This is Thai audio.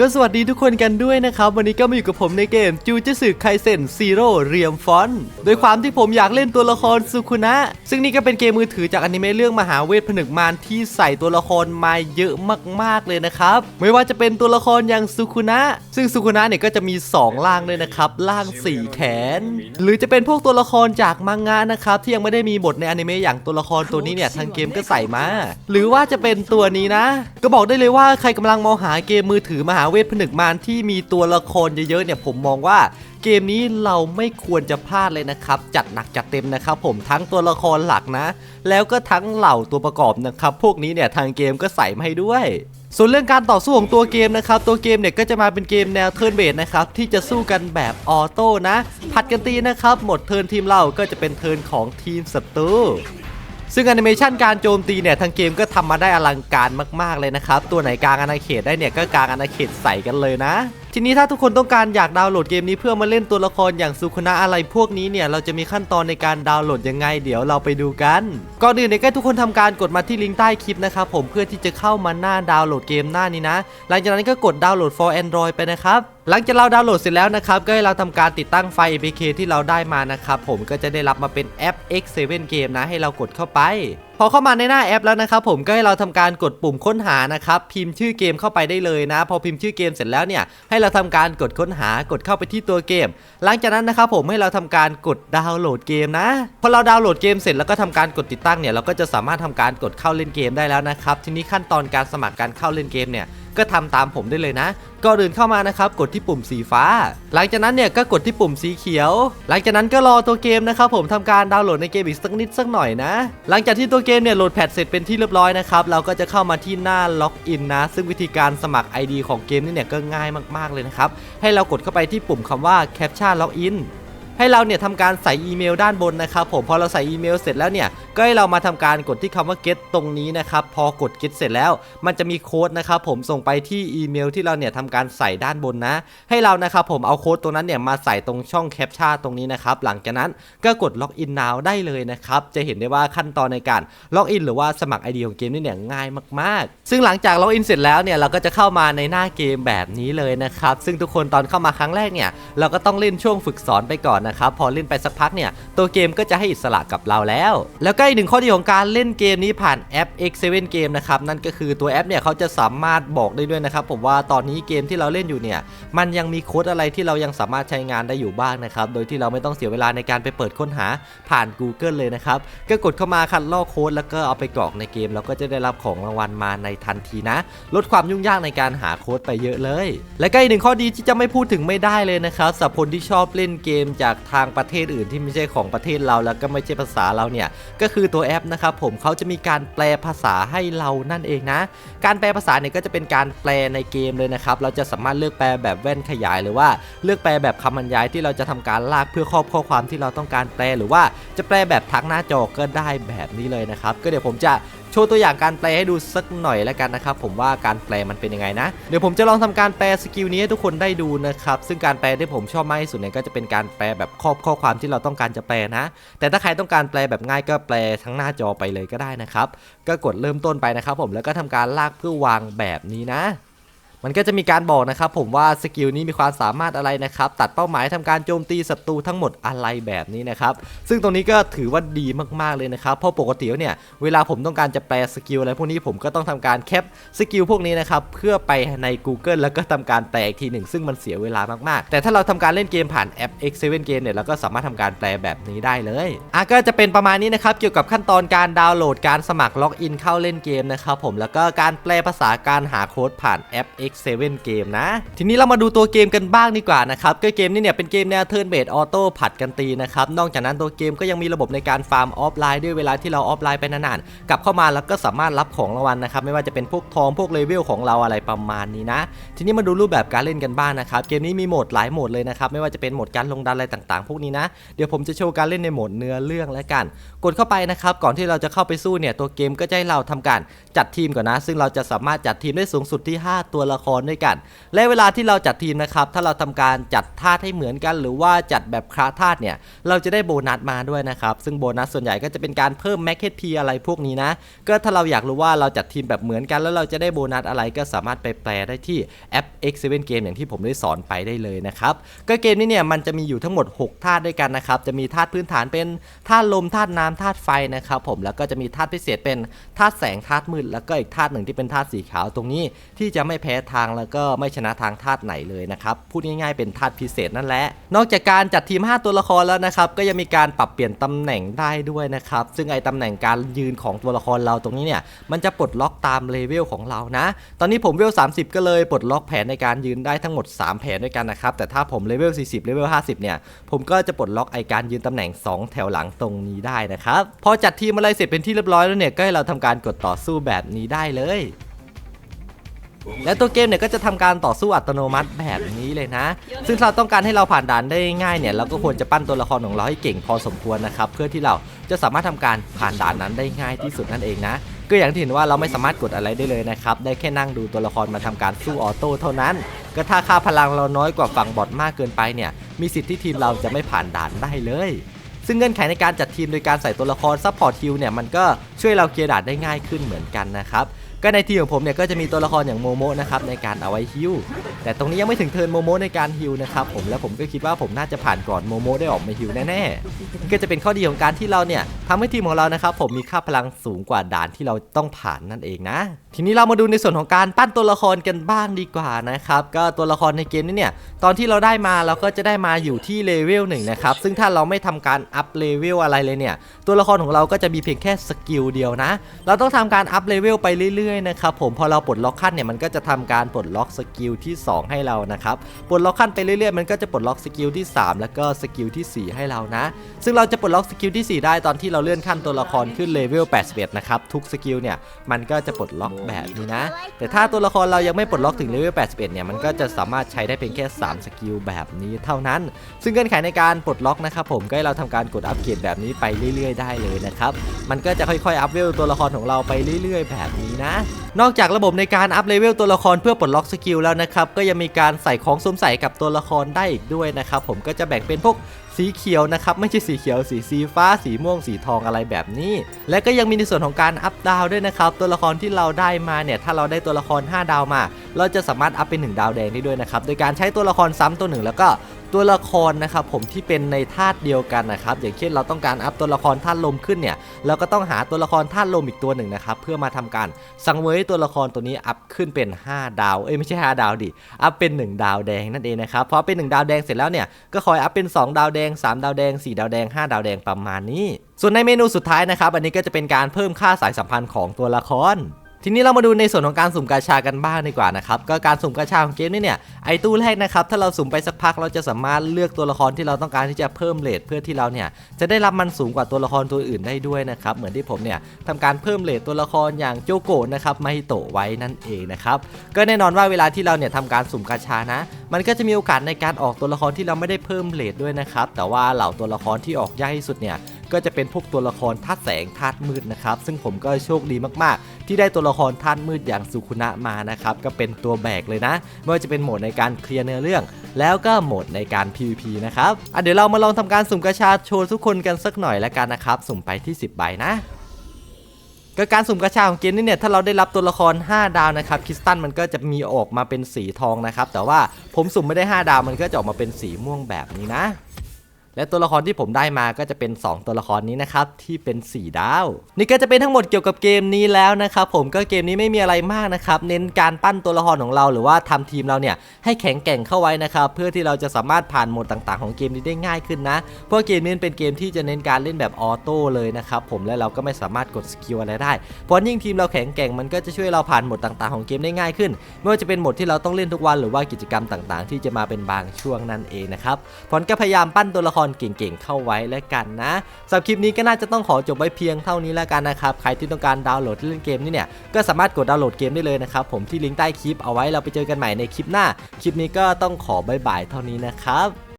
ก็สวัสดีทุกคนกันด้วยนะครับ วันนี้ก็มาอยู่กับผมในเกมจูจิสึไคเซนซีโร่เรียมฟอนโดยความที่ผมอยากเล่นตัวละครสุคุนะ ซึ่งนี่ก็เป็นเกมมือถือจากอนิเมะเรื่องมหาเวทผนึกมารที่ใส่ตัวละครมาเยอะมากๆเลยนะครับ ไม่ว่าจะเป็นตัวละครอย่างสุคุนะ ซึ่งสุคุนะเนี่ยก็จะมี2ร่างด้วยนะครับร่าง4แขน หรือจะเป็นพวกตัวละครจากมังงะนะครับที่ยังไม่ได้มีบทในอนิเมะอย่างตัวละครตัวนี้เนี่ยทางเกมก็ใส่มา หรือว่าจะเป็นตัวนี้นะ ก็บอกได้เลยว่าใครกำลังมองหาเกมมือถือมหาาเวทผนึกมารที่มีตัวละครเยอะๆเนี่ยผมมองว่าเกมนี้เราไม่ควรจะพลาดเลยนะครับ จัดหนักจัดเต็มนะครับผมทั้งตัวละครหลักนะ แล้วก็ทั้งเหล่าตัวประกอบนะครับ พวกนี้เนี่ยทางเกมก็ใส่มาให้ด้วยส่วนเรื่องการต่อสู้ของตัวเกมนะครับ ตัวเกมเนี่ยก็จะมาเป็นเกมแนวเทิร์นเบสนะครับ ที่จะสู้กันแบบออโต้นะ ผัดกันตีนะครับ หมดเทิร์นทีมเราก็จะเป็นเทิร์นของทีมศัตรู ซึ่งแอนิเมชันการโจมตีเนี่ยทางเกมก็ทำมาได้อลังการมากๆเลยนะครับ ตัวไหนกลางอาณาเขตได้เนี่ยก็กลางอาณาเขตใส่กันเลยนะ ทีนี้ถ้าทุกคนต้องการอยากดาวน์โหลดเกมนี้เพื่อมาเล่นตัวละครอย่างสุคนะอะไรพวกนี้เนี่ยเราจะมีขั้นตอนในการดาวน์โหลดยังไง เดี๋ยวเราไปดูกันก่อนอื่นเนี่ยก็ให้ทุกคนทำการกดมาที่ลิงก์ใต้คลิปนะครับผมเพื่อที่จะเข้ามาหน้าดาวน์โหลดเกมหน้านี้นะ หลังจากนั้นก็กดดาวน์โหลด for Android ไปนะครับหลังจากเราดาวน์โหลดเสร็จแล้วนะครับ ก็ให้เราทำการติดตั้งไฟล์ APK ที่เราได้มานะครับผมก็จะได้รับมาเป็นแอป X7 Game นะให้เรากดเข้าไป อเข้ามาในหน้าแอปแล้วนะครับผมก็ให้เราทำการกดปุ่มค้นหานะครับพิมพ์ชื่อเกมเข้าไปได้เลยนะ พอพิมพ์ชื่อเกมเสร็จแล้วเนี่ยให้เราทำการกดค้นหากดเข้าไปที่ตัวเกม หลังจากนั้นนะครับผมให้เราทำการกดดาวน์โหลดเกมนะพอเราดาวน์โหลดเกมเสร็จแล้วก็ทำการกดติดตั้งเนี่ยเราก็จะสามารถทำการกดเข้าเล่นเกมได้แล้วนะครับทีนี้ขั้นตอนการสมัครการเข้าเล่นเกมเนี่ย ก็ทำตามผมได้เลยนะก็เดินเข้ามานะครับกดที่ปุ่มสีฟ้า หลังจากนั้นเนี่ยก็กดที่ปุ่มสีเขียว หลังจากนั้นก็รอตัวเกมนะครับผมทำการดาวน์โหลดในเกมอีกสักนิดสักหน่อยนะ หลังจากที่ตัวเกมเนี่ยโหลดแพทเสร็จเป็นที่เรียบร้อยนะครับเราก็จะเข้ามาที่หน้าล็อกอินนะ ซึ่งวิธีการสมัคร ID ของเกมนี่เนี่ยก็ง่ายมากๆเลยนะครับให้เรากดเข้าไปที่ปุ่มคำว่า Captcha Login ให้เราเนี่ยทำการใส่อีเมลด้านบนนะครับผมพอเราใส่อีเมลเสร็จแล้วเนี่ยก็ให้เรามาทำการกดที่คำว่า get ตรงนี้นะครับพอกด get เสร็จแล้ว มันจะมีโค้ดนะครับผมส่งไปที่อีเมลที่เราเนี่ยทำการใส่ด้านบนนะ ให้เรานะครับผมเอาโค้ดตรงนั้นเนี่ยมาใส่ตรงช่องแคปชั่นตรงนี้นะครับหลังจากนั้นก็กด login now ได้เลยนะครับจะเห็นได้ว่าขั้นตอนในการ login หรือว่าสมัคร ID ของเกมนี่เนี่ยง่ายมากๆ ซึ่งหลังจาก login เสร็จแล้วเนี่ยเราก็จะเข้ามาในหน้าเกมแบบนี้เลยนะครับซึ่งทุกคนตอนเข้ามาครั้งแรกเนี่ยเราก็ต้องเล่นช่วงฝึกสอนไปก่อนนะครับพอเล่นไปสักพักเนี่ยตัวเกมก็จะให้อิสระกับเราแล้ว แล้วก็อีกหนึ่งข้อดีของการเล่นเกมนี้ผ่านแอป X7 Game นะครับนั่นก็คือตัวแอปเนี่ยเขาจะสามารถบอกได้ด้วยนะครับผมว่าตอนนี้เกมที่เราเล่นอยู่เนี่ยมันยังมีโค้ดอะไรที่เรายังสามารถใช้งานได้อยู่บ้างนะครับโดยที่เราไม่ต้องเสียเวลาในการไปเปิดค้นหาผ่าน Google เลยนะครับก็กดเข้ามาคัดลอกโค้ดแล้วก็เอาไปกรอกในเกม แล้วก็จะได้รับของรางวัลมาในทันทีนะ ลดความยุ่งยากในการหาโค้ดไปเยอะเลย และก็อีกหนึ่งข้อดีที่จะไม่พูดถึงไม่ได้เลยนะครับสำหรับคนที่ชอบเล่นเกมจากทางประเทศอื่นที่ไม่ใช่ของประเทศเราแล้วก็ไม่ใช่ภาษาเราเนี่ยก็คือตัวแอปนะครับผมเขาจะมีการแปลภาษาให้เรานั่นเองนะ การแปลภาษาเนี่ยก็จะเป็นการแปลในเกมเลยนะครับเราจะสามารถเลือกแปลแบบแว่นขยายหรือว่าเลือกแปลแบบคำบรรยายที่เราจะทำการลากเพื่อครอบข้อความที่เราต้องการแปลหรือว่าจะแปลแบบทักหน้าจอก็ได้แบบนี้เลยนะครับก็เดี๋ยวผมจะ โชว์ตัวอย่างการแปลให้ดูสักหน่อยแล้วกันนะครับผมว่าการแปลมันเป็นยังไงนะ เดี๋ยวผมจะลองทำการแปลสกิลนี้ให้ทุกคนได้ดูนะครับซึ่งการแปลที่ผมชอบมากที่สุดเนี่ยก็จะเป็นการแปลแบบครอบข้อความที่เราต้องการจะแปลนะ แต่ถ้าใครต้องการแปลแบบง่ายก็แปลทั้งหน้าจอไปเลยก็ได้นะครับก็กดเริ่มต้นไปนะครับผมแล้วก็ทำการลากเพื่อวางแบบนี้นะ มันก็จะมีการบอกนะครับผมว่าสกิลนี้มีความสามารถอะไรนะครับ ตัดเป้าหมายทำการโจมตีศัตรูทั้งหมดอะไรแบบนี้นะครับซึ่งตรงนี้ก็ถือว่าดีมากๆเลยนะครับเพราะปกติเนี่ยเวลาผมต้องการจะแปลสกิลอะไรพวกนี้ผมก็ต้องทำการแคปสกิลพวกนี้นะครับเพื่อไปใน Google แล้วก็ทำการแปลอีกทีหนึ่งซึ่งมันเสียเวลามากๆ แต่ถ้าเราทำการเล่นเกมผ่านแอป X7 Game เนี่ยเราก็สามารถทำการแปลแบบนี้ได้เลยอะก็จะเป็นประมาณนี้นะครับเกี่ยวกับขั้นตอนการดาวน์โหลดการสมัครล็อกอินเข้าเล่นเกมนะครับผมแล้วก็การแปลภาษาการหาโค้ดผ่านแอป X X7 Game นะ ทีนี้เรามาดูตัวเกมกันบ้างดีกว่านะครับก็เกมนี้เนี่ยเป็นเกมแนวเทิร์นเบสออโต้ผัดกันตีนะครับนอกจากนั้นตัวเกมก็ยังมีระบบในการฟาร์มออฟไลน์ด้วยเวลาที่เราออฟไลน์ไปนานๆกลับเข้ามาแล้วก็สามารถรับของรางวัลนะครับไม่ว่าจะเป็นพวกทองพวกเลเวลของเราอะไรประมาณนี้นะ ทีนี้มาดูรูปแบบการเล่นกันบ้างนะครับเกมนี้มีโหมดหลายโหมดเลยนะครับไม่ว่าจะเป็นโหมดการลงดันอะไรต่างๆ พวกนี้นะเดี๋ยวผมจะโชว์การเล่นในโหมดเนื้อเรื่องแล้วกัน กดเข้าไปนะครับก่อนที่เราจะเข้าไปสู้เนี่ยตัวเกมก็จะให้เราทำการจัดทีมก่อนนะ ซึ่งเราจะสามารถจัดทีมได้สูงสุดที่ 5 ตัวละครด้วยกัน และเวลาที่เราจัดทีมนะครับ ถ้าเราทำการจัดธาตุให้เหมือนกัน หรือว่าจัดแบบคราธาตุเนี่ย เราจะได้โบนัสมาด้วยนะครับ ซึ่งโบนัสส่วนใหญ่ก็จะเป็นการเพิ่มแม็กเ p อะไรพวกนี้นะ ก็ถ้าเราอยากรู้ว่าเราจัดทีมแบบเหมือนกัน แล้วเราจะได้โบนัสอะไรก็สามารถไปแปลได้ที่แอป X7 Game อย่างที่ผมได้สอนไปได้เลยนะครับก็เกมนี้เนี่ยมันจะมีอยู่ทั้งหมด 6 ธาตุด้วยกันนะครับ จะมีธาตุพื้นฐานเป็นธาตุลมธาตุน้ำธาตุไฟนะครับผมแล้วก็จะมีธาตุพิเศษเป็นธาตุแสงธาตุมืดแล้วก็อีกธาตุหนึ่งที่เป็นธาตุสีขาวตรงนี้ที่จะไม่แพ้ทางแล้วก็ไม่ชนะทางธาตุไหนเลยนะครับ พูดง่ายๆเป็นธาตุพิเศษนั่นแหละ นอกจากการจัดทีม 5 ตัวละครแล้วนะครับ ก็ยังมีการปรับเปลี่ยนตำแหน่งได้ด้วยนะครับ ซึ่งไอ้ตำแหน่งการยืนของตัวละครเราตรงนี้เนี่ย มันจะปลดล็อกตามเลเวลของเรานะ ตอนนี้ผมเวล 30 ก็เลยปลดล็อกแผนในการยืนได้ทั้งหมด 3 แผนด้วยกันนะครับ แต่ถ้าผมเลเวล 40 เลเวล 50 เนี่ย ผมก็จะปลดล็อกไอการยืนตำแหน่ง 2 แถวหลังตรงนี้ได้นะครับ พอจัดทีมอะไรเสร็จเป็นที่เรียบร้อยแล้วเนี่ย ก็ให้เราทำการกดต่อสู้แบบนี้ได้เลย และตัวเกมเนี่ยก็จะทำการต่อสู้อัตโนมัติแบบนี้เลยนะ ซึ่งเราต้องการให้เราผ่านด่านได้ง่ายเนี่ยเราก็ควรจะปั้นตัวละครของเราให้เก่งพอสมควรนะครับเพื่อที่เราจะสามารถทำการผ่านด่านนั้นได้ง่ายที่สุดนั่นเองนะก็อย่างที่เห็นว่าเราไม่สามารถกดอะไรได้เลยนะครับได้แค่นั่งดูตัวละครมาทำการสู้ออโต้เท่านั้นก็ถ้าค่าพลังเราน้อยกว่าฝั่งบอทมากเกินไปเนี่ยมีสิทธิ์ที่ทีมเราจะไม่ผ่านด่านได้เลยซึ่งเงื่อนไขในการจัดทีมโดยการใส่ตัวละครซัพพอร์ตฮิลเนี่ยมันก็ช่วยเราเคลียร์ด่านได้ง่ายขึ้นเหมือนกันนะครับ ก็ในทีของผมเนี่ยก็จะมีตัวละครอย่างโมโมะนะครับในการเอาไว้ฮิวแต่ตรงนี้ยังไม่ถึงเทินโมโมะในการฮิวนะครับผมและผมก็คิดว่าผมน่าจะผ่านก่อนโมโมะได้ออกมาฮิวแน่ๆก็จะเป็นข้อดีของการที่เราเนี่ยทำให้ทีมของเรานะครับผมมีค่าพลังสูงกว่าด่านที่เราต้องผ่านนั่นเองนะ ทีนี้เรามาดูในส่วนของการปั้นตัวละครกันบ้างดีกว่านะครับก็ตัวละครในเกมนี้เนี่ยตอนที่เราได้มาเราก็จะได้มาอยู่ที่เลเวลหนึ่งนะครับซึ่งถ้าเราไม่ทำการอัพเลเวลอะไรเลยเนี่ยตัวละครของเราก็จะมีเพียงแค่สกิลเดียวนะ เราต้องทำการอัพเลเวลไปเรื่อยๆนะครับผมพอเราปลดล็อกขั้นเนี่ยมันก็จะทำการปลดล็อกสกิลที่ 2 ให้เรานะครับปลดล็อกขั้นไปเรื่อยๆ มันก็จะปลดล็อกสกิลที่ 3 แล้วก็สกิลที่ 4 ให้เรานะ ซึ่งเราจะปลดล็อกสกิลที่ 4 ได้ตอนที่เราเลื่อนขั้นตัวละครขึ้นเลเวล81นะครับทุกสกิลเนี่ยมันก็จะปลดล็อกแบบนี้นะ แต่ถ้าตัวละครเรายังไม่ปลดล็อกถึงเลเวล 81 เนี่ย มันก็จะสามารถใช้ได้เพียงแค่ 3 สกิลแบบนี้เท่านั้น ซึ่งเงื่อนไขในการปลดล็อกนะครับผม ก็ให้เราทำการกดอัปเกรดแบบนี้ไปเรื่อย ๆ ได้เลยนะครับ มันก็จะค่อยๆ อัพเวลตัวละครของเราไปเรื่อย ๆ แบบนี้นะ นอกจากระบบในการอัพเลเวลตัวละครเพื่อปลดล็อกสกิลแล้วนะครับ ก็ยังมีการใส่ของสวมใส่กับตัวละครได้อีกด้วยนะครับผม ก็จะแบ่งเป็นพวก สีเขียวนะครับไม่ใช่สีเขียวสีสีฟ้าสีม่วงสีทองอะไรแบบนี้ และก็ยังมีในส่วนของการอัพดาวด้วยนะครับตัวละครที่เราได้มาเนี่ยถ้าเราได้ตัวละคร 5 ดาวมาเราจะสามารถอัพเป็น1ดาวแดงได้ด้วยนะครับโดยการใช้ตัวละครซ้ำตัวหนึ่งแล้วก็ตัวละครนะครับผมที่เป็นในธาตุเดียวกันนะครับอย่างเช่นเราต้องการอัพตัวละครธาตุลมขึ้นเนี่ยเราก็ต้องหาตัวละครธาตุลมอีกตัวหนึ่งนะครับเพื่อมาทำการสังเวยตัวละครตัวนี้อัพขึ้นเป็น 5 ดาวเอ้ยไม่ใช่ 5 ดาวดิอัพเป็น 1 ดาวแดงนั่นเองนะครับพอเป็น 1 ดาวแดงเสร็จแล้วเนี่ยก็คอยอัพเป็น 2 ดาวแดง 3 ดาวแดง 4 ดาวแดง 5 ดาวแดงประมาณนี้ ส่วนในเมนูสุดท้ายนะครับอันนี้ก็จะเป็นการเพิ่มค่าสายสัมพันธ์ของตัวละคร ทีนี้เรามาดูในส่วนของการสุ่มกาชากันบ้างดีกว่านะครับก็การสุ่มกาชาของเกมนี้เนี่ยไอตู้แรกนะครับถ้าเราสุ่มไปสักพักเราจะสามารถเลือกตัวละครที่เราต้องการที่จะเพิ่มเลทเพื่อที่เราเนี่ยจะได้รับมันสูงกว่าตัวละครตัวอื่นได้ด้วยนะครับเหมือนที่ผมเนี่ยทำการเพิ่มเลทตัวละครอย่างโจโกะนะครับมาฮิโตะไว้นั่นเองนะครับก็แน่นอนว่าเวลาที่เราเนี่ยทำการสุ่มกาชานะ มันก็จะมีโอกาสในการออกตัวละครที่เราไม่ได้เพิ่มเลทด้วยนะครับแต่ว่าเหล่าตัวละครที่ออกยากที่สุดเนี่ยก็จะเป็นพวกตัวละครธาตุแสงธาตุมืดนะครับซึ่งผมก็โชคดีมากๆ ที่ได้ตัวละครธาตุมืดอย่างสุคุนะมานะครับก็เป็นตัวแบกเลยนะไม่ว่าจะเป็นโหมดในการเคลียร์เนื้อเรื่อง แล้วก็โหมดในการ PVP นะครับอะเดี๋ยวเรามาลองทำการสุ่มกระชาโชว์ทุกคนกันสักหน่อยแล้วกันนะครับสุ่มไปที่ 10ใบนะก็การสุ่มกระชาของเกมนี้เนี่ยถ้าเราได้รับตัวละคร 5 ดาวนะครับคริสตันมันก็จะมีออกมาเป็นสีทองนะครับแต่ว่าผมสุ่มไม่ได้ 5 ดาวมันก็จะออกมาเป็นสีม่วงแบบนี้นะ และตัวละครที่ผมได้มาก็จะเป็น 2 ตัวละครนี้นะครับที่เป็น 4 ดาว นี่ก็จะเป็นทั้งหมดเกี่ยวกับเกมนี้แล้วนะครับผมก็เกมนี้ไม่มีอะไรมากนะครับเน้นการปั้นตัวละครของเราหรือว่าทำทีมเราเนี่ยให้แข็งแกร่งเข้าไว้นะครับเพื่อที่เราจะสามารถผ่านโหมดต่างๆ ของเกมนี้ได้ง่ายขึ้นนะเพราะเกมนี้เป็นเกมที่จะเน้นการเล่นแบบออโต้เลยนะครับผมและเราก็ไม่สามารถกดสกิลอะไรได้เพราะยิ่งทีมเราแข็งแกร่งมันก็จะช่วยเราผ่านโหมดต่างๆ ของเกมได้ง่ายขึ้น ไม่ว่าจะเป็นโหมดที่เราต้องเล่นทุกวันหรือว่ากิจกรรมต่างๆ ที่จะมาเป็นบางช่วงนั่นเองนะครับผลก็พยายามปั้นตัวละครเก่งๆ เข้าไว้แล้วกันนะสำหรับคลิปนี้ก็น่าจะต้องขอจบไว้เพียงเท่านี้แล้วกันนะครับ ใครที่ต้องการดาวน์โหลดเล่นเกมนี่เนี่ย ก็สามารถกดดาวน์โหลดเกมได้เลยนะครับผมที่ลิงก์ใต้คลิปเอาไว้เราไปเจอกันใหม่ในคลิปหน้า คลิปนี้ก็ต้องขอบายบายเท่านี้นะครับ